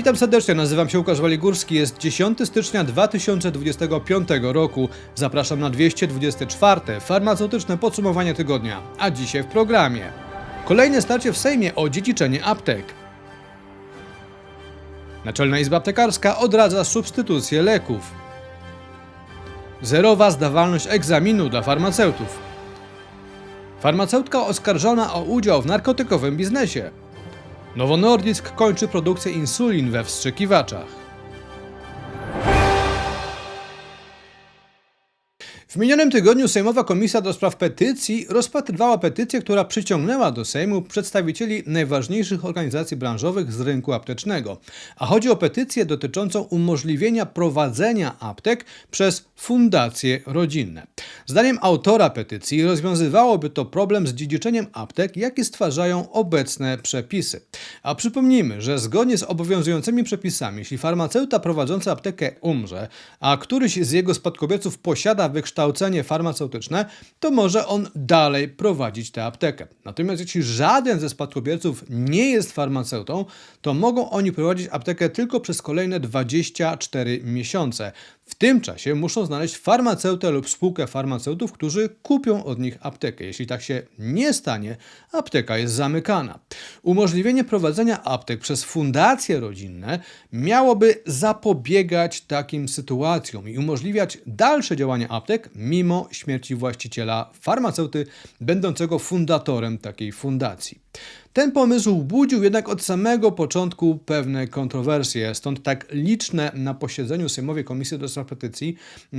Witam serdecznie, nazywam się Łukasz Waligórski, jest 10 stycznia 2025 roku. Zapraszam na 224. farmaceutyczne podsumowanie tygodnia, a dzisiaj w programie. Kolejne starcie w Sejmie o dziedziczenie aptek. Naczelna Izba Aptekarska odradza substytucję leków. Zerowa zdawalność egzaminu dla farmaceutów. Farmaceutka oskarżona o udział w narkotykowym biznesie. Nowo Nordisk kończy produkcję insulin we wstrzykiwaczach. W minionym tygodniu Sejmowa Komisja do Spraw Petycji rozpatrywała petycję, która przyciągnęła do Sejmu przedstawicieli najważniejszych organizacji branżowych z rynku aptecznego. A chodzi o petycję dotyczącą umożliwienia prowadzenia aptek przez fundacje rodzinne. Zdaniem autora petycji rozwiązywałoby to problem z dziedziczeniem aptek, jaki stwarzają obecne przepisy. A przypomnijmy, że zgodnie z obowiązującymi przepisami, jeśli farmaceuta prowadzący aptekę umrze, a któryś z jego spadkobierców posiada wykształcenie farmaceutyczne, to może on dalej prowadzić tę aptekę. Natomiast jeśli żaden ze spadkobierców nie jest farmaceutą, to mogą oni prowadzić aptekę tylko przez kolejne 24 miesiące. W tym czasie muszą znaleźć farmaceutę lub spółkę farmaceutów, którzy kupią od nich aptekę. Jeśli tak się nie stanie, apteka jest zamykana. Umożliwienie prowadzenia aptek przez fundacje rodzinne miałoby zapobiegać takim sytuacjom i umożliwiać dalsze działanie aptek mimo śmierci właściciela farmaceuty będącego fundatorem takiej fundacji. Ten pomysł budził jednak od samego początku pewne kontrowersje, stąd tak liczne na posiedzeniu Sejmowej Komisji do Spraw Petycji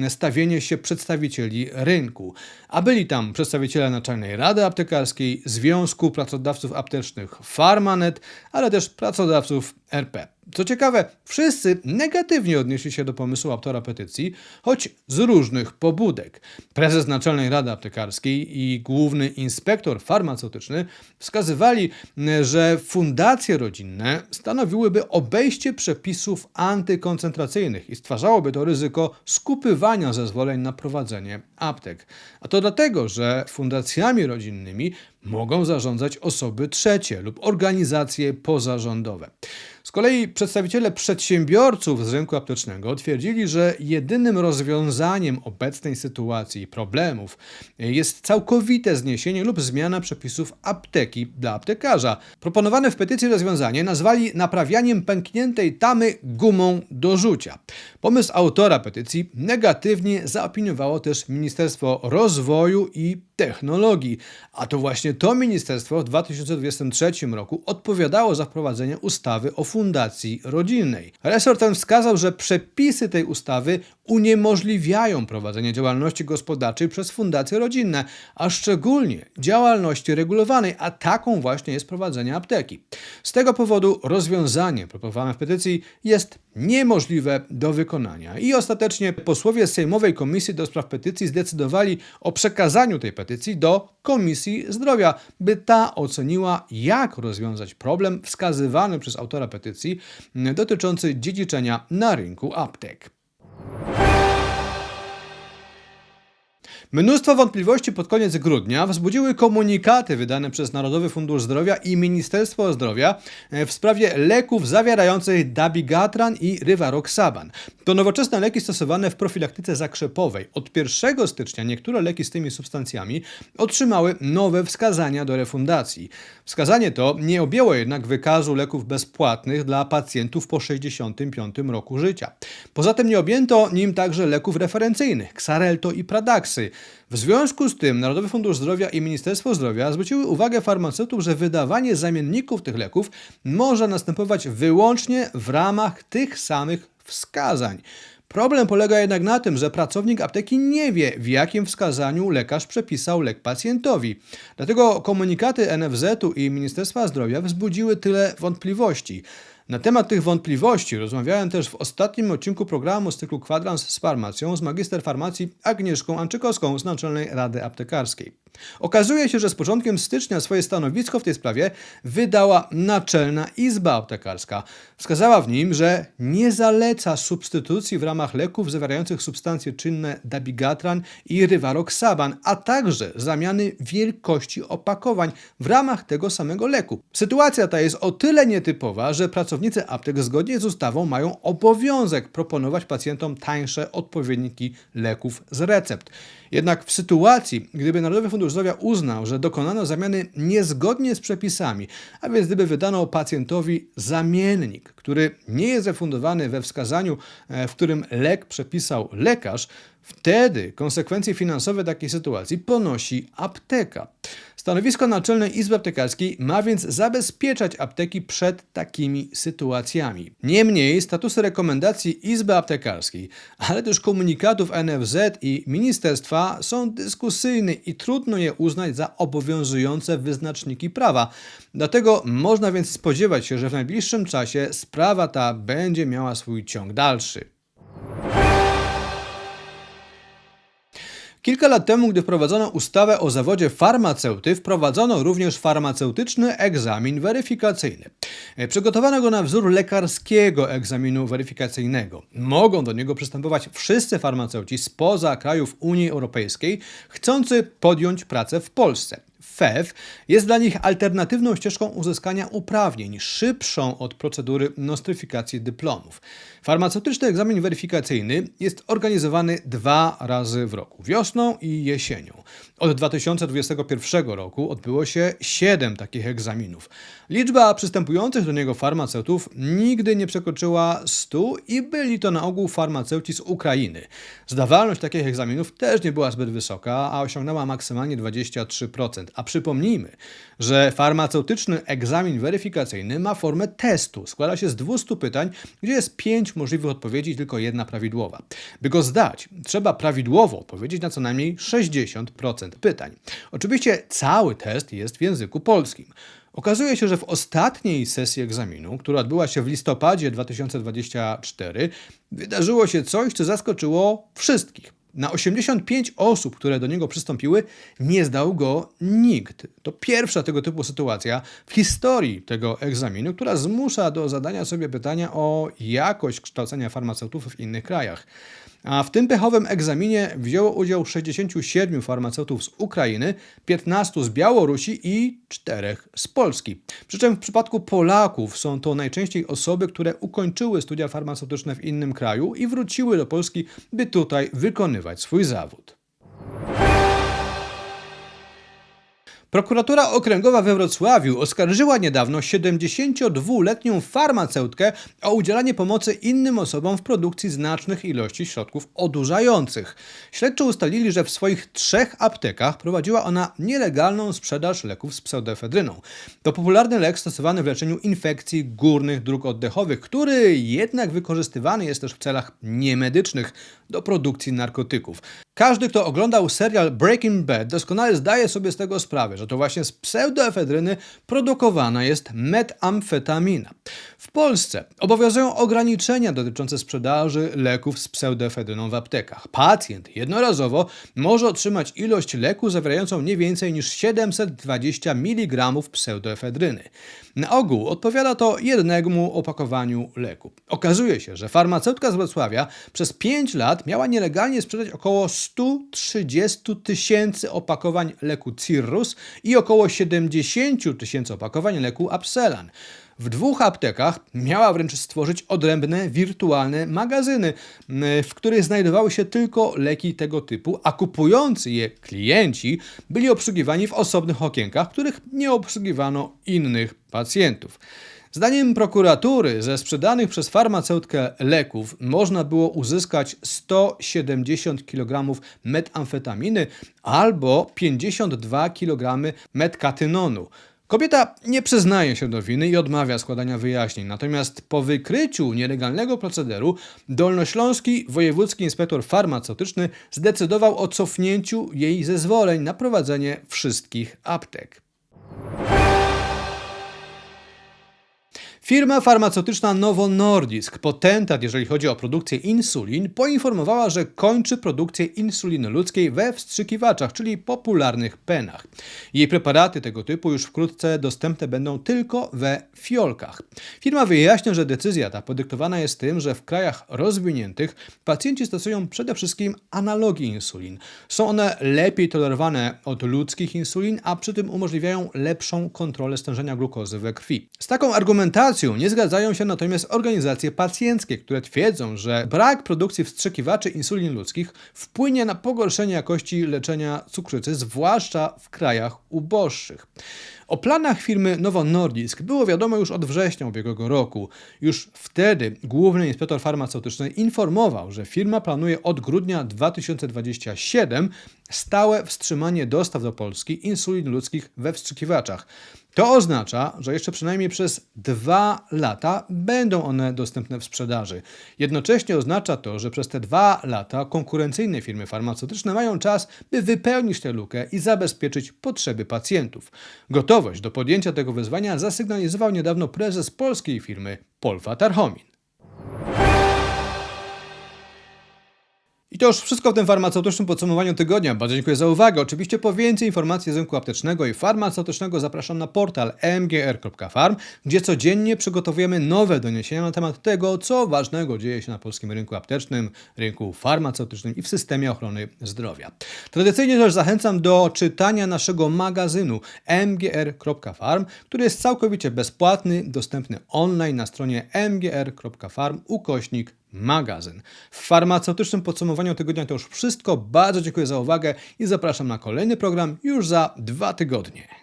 stawienie się przedstawicieli rynku. A byli tam przedstawiciele Naczelnej Rady Aptekarskiej, Związku Pracodawców Aptecznych Farmanet, ale też pracodawców RP. Co ciekawe, wszyscy negatywnie odnieśli się do pomysłu autora petycji, choć z różnych pobudek. Prezes Naczelnej Rady Aptekarskiej i główny inspektor farmaceutyczny wskazywali, że fundacje rodzinne stanowiłyby obejście przepisów antykoncentracyjnych i stwarzałoby to ryzyko skupywania zezwoleń na prowadzenie aptek. A to dlatego, że fundacjami rodzinnymi mogą zarządzać osoby trzecie lub organizacje pozarządowe. Z kolei przedstawiciele przedsiębiorców z rynku aptecznego twierdzili, że jedynym rozwiązaniem obecnej sytuacji i problemów jest całkowite zniesienie lub zmiana przepisów apteki dla aptekarza. Proponowane w petycji rozwiązanie nazwali naprawianiem pękniętej tamy gumą do rzucia. Pomysł autora petycji negatywnie zaopiniowało też Ministerstwo Rozwoju i Technologii, a to właśnie to ministerstwo w 2023 roku odpowiadało za wprowadzenie ustawy o fundacji rodzinnej. Resort ten wskazał, że przepisy tej ustawy uniemożliwiają prowadzenie działalności gospodarczej przez fundacje rodzinne, a szczególnie działalności regulowanej, a taką właśnie jest prowadzenie apteki. Z tego powodu rozwiązanie proponowane w petycji jest niemożliwe do wykonania. I ostatecznie posłowie Sejmowej Komisji do Spraw Petycji zdecydowali o przekazaniu tej petycji do Komisji Zdrowia, by ta oceniła, jak rozwiązać problem wskazywany przez autora petycji dotyczący dziedziczenia na rynku aptek. Mnóstwo wątpliwości pod koniec grudnia wzbudziły komunikaty wydane przez Narodowy Fundusz Zdrowia i Ministerstwo Zdrowia e, w sprawie leków zawierających dabigatran i rivaroxaban. To nowoczesne leki stosowane w profilaktyce zakrzepowej. Od 1 stycznia niektóre leki z tymi substancjami otrzymały nowe wskazania do refundacji. Wskazanie to nie objęło jednak wykazu leków bezpłatnych dla pacjentów po 65 roku życia. Poza tym nie objęto nim także leków referencyjnych, Xarelto i Pradaxy. W związku z tym Narodowy Fundusz Zdrowia i Ministerstwo Zdrowia zwróciły uwagę farmaceutów, że wydawanie zamienników tych leków może następować wyłącznie w ramach tych samych wskazań. Problem polega jednak na tym, że pracownik apteki nie wie, w jakim wskazaniu lekarz przepisał lek pacjentowi. Dlatego komunikaty NFZ-u i Ministerstwa Zdrowia wzbudziły tyle wątpliwości. Na temat tych wątpliwości rozmawiałem też w ostatnim odcinku programu z cyklu Kwadrans z farmacją z magister farmacji Agnieszką Anczykowską z Naczelnej Rady Aptekarskiej. Okazuje się, że z początkiem stycznia swoje stanowisko w tej sprawie wydała Naczelna Izba Aptekarska. Wskazała w nim, że nie zaleca substytucji w ramach leków zawierających substancje czynne dabigatran i rivaroxaban, a także zamiany wielkości opakowań w ramach tego samego leku. Sytuacja ta jest o tyle nietypowa, że pracownicy pracownicy aptek zgodnie z ustawą mają obowiązek proponować pacjentom tańsze odpowiedniki leków z recept. Jednak w sytuacji, gdyby Narodowy Fundusz Zdrowia uznał, że dokonano zamiany niezgodnie z przepisami, a więc gdyby wydano pacjentowi zamiennik, który nie jest refundowany we wskazaniu, e, w którym lek przepisał lekarz, wtedy konsekwencje finansowe takiej sytuacji ponosi apteka. Stanowisko Naczelnej Izby Aptekarskiej ma więc zabezpieczać apteki przed takimi sytuacjami. Niemniej statusy rekomendacji Izby Aptekarskiej, ale też komunikatów NFZ i ministerstwa są dyskusyjne i trudno je uznać za obowiązujące wyznaczniki prawa. Dlatego można więc spodziewać się, że w najbliższym czasie sprawa ta będzie miała swój ciąg dalszy. Kilka lat temu, gdy wprowadzono ustawę o zawodzie farmaceuty, wprowadzono również farmaceutyczny egzamin weryfikacyjny. E, Przygotowano go na wzór lekarskiego egzaminu weryfikacyjnego. Mogą do niego przystępować wszyscy farmaceuci spoza krajów Unii Europejskiej, chcący podjąć pracę w Polsce. FEW jest dla nich alternatywną ścieżką uzyskania uprawnień, szybszą od procedury nostryfikacji dyplomów. Farmaceutyczny egzamin weryfikacyjny jest organizowany dwa razy w roku, wiosną i jesienią. Od 2021 roku odbyło się siedem takich egzaminów. Liczba przystępujących do niego farmaceutów nigdy nie przekroczyła 100 i byli to na ogół farmaceuci z Ukrainy. Zdawalność takich egzaminów też nie była zbyt wysoka, a osiągnęła maksymalnie 23%. A przypomnijmy, że farmaceutyczny egzamin weryfikacyjny ma formę testu. Składa się z 200 pytań, gdzie jest 5 możliwych odpowiedzi i tylko jedna prawidłowa. By go zdać, trzeba prawidłowo odpowiedzieć na co najmniej 60% pytań. Oczywiście cały test jest w języku polskim. Okazuje się, że w ostatniej sesji egzaminu, która odbyła się w listopadzie 2024, wydarzyło się coś, co zaskoczyło wszystkich. Na 85 osób, które do niego przystąpiły, nie zdał go nikt. To pierwsza tego typu sytuacja w historii tego egzaminu, która zmusza do zadania sobie pytania o jakość kształcenia farmaceutów w innych krajach. A w tym pechowym egzaminie wzięło udział 67 farmaceutów z Ukrainy, 15 z Białorusi i 4 z Polski. Przy czym w przypadku Polaków są to najczęściej osoby, które ukończyły studia farmaceutyczne w innym kraju i wróciły do Polski, by tutaj wykonywać swój zawód. Prokuratura Okręgowa we Wrocławiu oskarżyła niedawno 72-letnią farmaceutkę o udzielanie pomocy innym osobom w produkcji znacznych ilości środków odurzających. Śledczy ustalili, że w swoich trzech aptekach prowadziła ona nielegalną sprzedaż leków z pseudoefedryną. To popularny lek stosowany w leczeniu infekcji górnych dróg oddechowych, który jednak wykorzystywany jest też w celach niemedycznych do produkcji narkotyków. Każdy, kto oglądał serial Breaking Bad, doskonale zdaje sobie z tego sprawę, że to właśnie z pseudoefedryny produkowana jest metamfetamina. W Polsce obowiązują ograniczenia dotyczące sprzedaży leków z pseudoefedryną w aptekach. Pacjent jednorazowo może otrzymać ilość leku zawierającą nie więcej niż 720 mg pseudoefedryny. Na ogół odpowiada to jednemu opakowaniu leku. Okazuje się, że farmaceutka z Wrocławia przez 5 lat miała nielegalnie sprzedać około 130 tysięcy opakowań leku Cirrus i około 70 tysięcy opakowań leku Abselan. W dwóch aptekach miała wręcz stworzyć odrębne wirtualne magazyny, w których znajdowały się tylko leki tego typu, a kupujący je klienci byli obsługiwani w osobnych okienkach, których nie obsługiwano innych pacjentów. Zdaniem prokuratury ze sprzedanych przez farmaceutkę leków można było uzyskać 170 kg metamfetaminy albo 52 kg metkatynonu. Kobieta nie przyznaje się do winy i odmawia składania wyjaśnień. Natomiast po wykryciu nielegalnego procederu Dolnośląski Wojewódzki Inspektor Farmaceutyczny zdecydował o cofnięciu jej zezwoleń na prowadzenie wszystkich aptek. Firma farmaceutyczna Novo Nordisk, potentat jeżeli chodzi o produkcję insulin, poinformowała, że kończy produkcję insuliny ludzkiej we wstrzykiwaczach, czyli popularnych penach. Jej preparaty tego typu już wkrótce dostępne będą tylko we fiolkach. Firma wyjaśnia, że decyzja ta podyktowana jest tym, że w krajach rozwiniętych pacjenci stosują przede wszystkim analogi insulin. Są one lepiej tolerowane od ludzkich insulin, a przy tym umożliwiają lepszą kontrolę stężenia glukozy we krwi. Z taką argumentacją nie zgadzają się natomiast organizacje pacjenckie, które twierdzą, że brak produkcji wstrzykiwaczy insulin ludzkich wpłynie na pogorszenie jakości leczenia cukrzycy, zwłaszcza w krajach uboższych. O planach firmy Novo Nordisk było wiadomo już od września ubiegłego roku. Już wtedy główny inspektor farmaceutyczny informował, że firma planuje od grudnia 2027 stałe wstrzymanie dostaw do Polski insulin ludzkich we wstrzykiwaczach. To oznacza, że jeszcze przynajmniej przez dwa lata będą one dostępne w sprzedaży. Jednocześnie oznacza to, że przez te dwa lata konkurencyjne firmy farmaceutyczne mają czas, by wypełnić tę lukę i zabezpieczyć potrzeby pacjentów. Gotowość do podjęcia tego wyzwania zasygnalizował niedawno prezes polskiej firmy Polfa Tarchomin. I to już wszystko w tym farmaceutycznym podsumowaniu tygodnia. Bardzo dziękuję za uwagę. Oczywiście po więcej informacji z rynku aptecznego i farmaceutycznego zapraszam na portal mgr.farm, gdzie codziennie przygotowujemy nowe doniesienia na temat tego, co ważnego dzieje się na polskim rynku aptecznym, rynku farmaceutycznym i w systemie ochrony zdrowia. Tradycyjnie też zachęcam do czytania naszego magazynu mgr.farm, który jest całkowicie bezpłatny, dostępny online na stronie mgr.farm ukośnik magazyn. W farmaceutycznym podsumowaniu tygodnia to już wszystko. Bardzo dziękuję za uwagę i zapraszam na kolejny program już za dwa tygodnie.